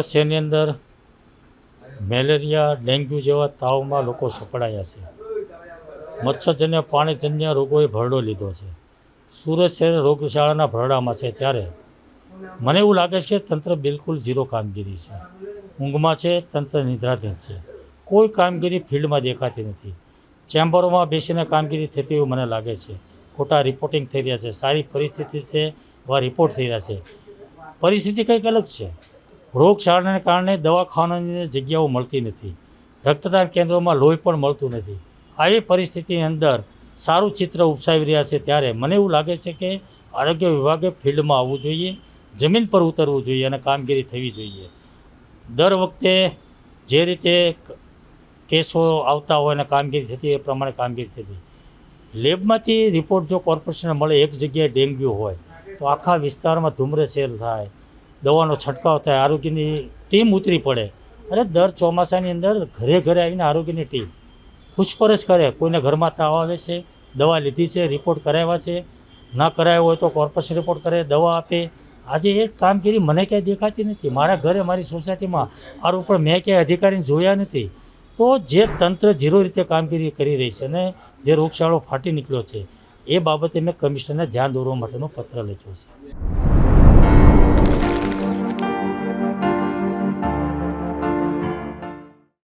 સુરત અંદર malaria, dengue જેવા તાવમાં લોકો સપડાયા છે. મચ્છરજન્ય પાણીજન્ય રોગોએ ભરડો લીધો છે. સુરત શહેર રોગશાળાના ભરડામાં છે ત્યારે. મને એવું લાગે છે તંત્ર બિલકુલ ઝીરો કામગીરી છે. ઊંઘમાં છે, તંત્ર નિદ્રાધીન છે. કોઈ કામગીરી ફિલ્ડમાં દેખાતી નથી. ચેમ્બરોમાં બેસીને કામગીરી થતી એવું મને લાગે છે. ખોટા રિપોર્ટિંગ થઈ રહ્યા છે. સારી પરિસ્થિતિ છે, એવા રિપોર્ટ થઈ રહ્યા છે. પરિસ્થિતિ કંઈક અલગ છે. રોગચાળાને કારણે દવાખાનાની જગ્યાઓ મળતી નથી. રક્તદાન કેન્દ્રોમાં લોહી પણ મળતું નથી. આવી પરિસ્થિતિની અંદર સારું ચિત્ર ઉપસાવી રહ્યા છે ત્યારે મને એવું લાગે છે કે આરોગ્ય વિભાગે ફિલ્ડમાં આવવું જોઈએ, જમીન પર ઉતરવું જોઈએ અને કામગીરી થવી જોઈએ. દર વખતે જે રીતે કેસો આવતા હોય અને કામગીરી થતી એ પ્રમાણે કામગીરી થતી. લેબમાંથી રિપોર્ટ જો કોર્પોરેશનને મળે, એક જગ્યાએ ડેન્ગ્યુ હોય, તો આખા વિસ્તારમાં ધૂમ્રસેલ થાય દવાનો છંટકાવ થાય, આરોગ્યની ટીમ ઉતરી પડે. અને દર ચોમાસાની અંદર ઘરે ઘરે આવીને આરોગ્યની ટીમ પૂછપરછ કરે, કોઈને ઘરમાં તાવ આવે છે, દવા લીધી છે, રિપોર્ટ કરાવ્યા છે, ન કરાયો હોય તો કોર્પસ રિપોર્ટ કરે, દવા આપે. આજે એ કામગીરી મને ક્યાંય દેખાતી નથી. મારા ઘરે, મારી સોસાયટીમાં આર ઉપર મેં ક્યાંય અધિકારીને જોયા નથી. તો જે તંત્ર ઝીરો રીતે કામગીરી કરી રહી છે અને જે રોગચાળો ફાટી નીકળ્યો છે, એ બાબતે મેં કમિશનરને ધ્યાન દોરવા માટેનો પત્ર લખ્યો છે.